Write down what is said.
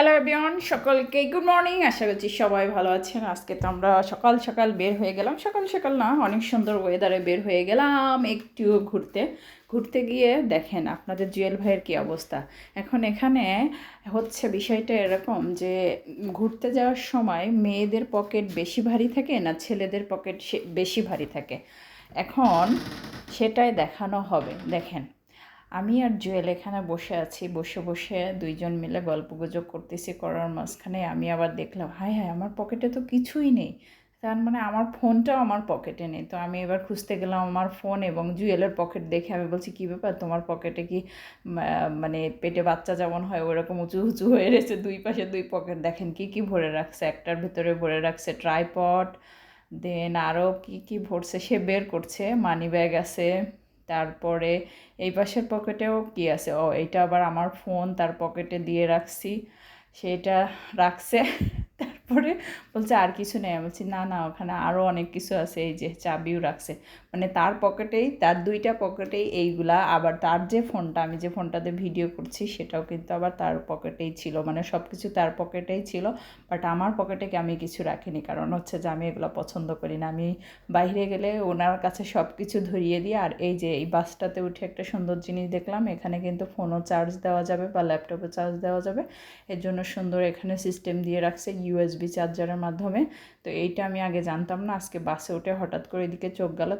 Hello everyone সকলকে good morning আশা করছি সবাই ভালো আছেন। আজকে তো আমরা সকাল সকাল বের হয়ে গেলাম। সকাল সকাল না, অনেক সুন্দর ওয়েদারে বের হয়ে গেলাম একটু ঘুরতে। ঘুরতে গিয়ে দেখেন আপনাদের জুয়েল ভাইয়ের কী অবস্থা। এখন এখানে হচ্ছে বিষয়টা এরকম যে, ঘুরতে যাওয়ার সময় মেয়েদের পকেট বেশি ভারী থাকে না ছেলেদের পকেট বেশি ভারী থাকে। এখন সেটাই দেখানো হবে। দেখেন। আমি আর জুয়েল এখানে বসে আছি, বসে বসে দুইজন মিলে গল্প গুজব করতেছি, করার মাঝখানে আমি আবার দেখলাম, হায় হায়, আমার পকেটে তো কিছুই নেই। তার মানে আমার ফোনটাও আমার পকেটে নেই। তো আমি এবার খুঁজতে গেলাম আমার ফোন এবং জুয়েলের পকেট দেখে আমি বলছি, কী ব্যাপার? তোমার পকেটে কি মানে পেটে বাচ্চা যেমন হয়, ওরকম উঁচু উঁচু হয়ে রয়েছে, দুই পাশে দুই পকেট দেখেন কি কি ভরে রাখছে, একটার ভিতরে ভরে রাখছে ট্রাইপড দেন আরও কি কি ভরছে, সে বের করছে মানি ব্যাগ আছে। তারপরে এই পাশের পকেটেও কি আছে? ও এটা আবার আমার ফোন তার পকেটে দিয়ে রাখছি। সেটা রাখছে। তারপরে বলছে, আর কিছু নেই। আমি বলছি, না না, ওখানে আরও অনেক কিছু আছে, এই যে চাবিও রাখছে। মানে তার পকেটেই, তার দুইটা পকেটেই এইগুলা, আবার তার যে ফোনটা, আমি যে ফোনটাতে ভিডিও করছি, সেটাও কিন্তু আবার তার পকেটেই ছিল। মানে সব কিছু তার পকেটেই ছিল, বাট আমার পকেটে আমি কিছু রাখিনি? কারণ হচ্ছে যে আমি এগুলো পছন্দ করি না। আমি বাইরে গেলে ওনার কাছে সব কিছু ধরিয়ে দিই, আর এই যে এই বাসটাতে উঠে একটা সুন্দর জিনিস দেখলাম, এখানে কিন্তু ফোনও চার্জ দেওয়া যাবে বা ল্যাপটপে চার্জ দেওয়া যাবে। এর জন্য সুন্দর এখানে সিস্টেম দিয়ে রাখছে ইউএসবি চার্জারের মাধ্যমে। তো এইটা আমি আগে জানতাম না, আজকে বাসে উঠে হঠাৎ করে এদিকে চোখ গেল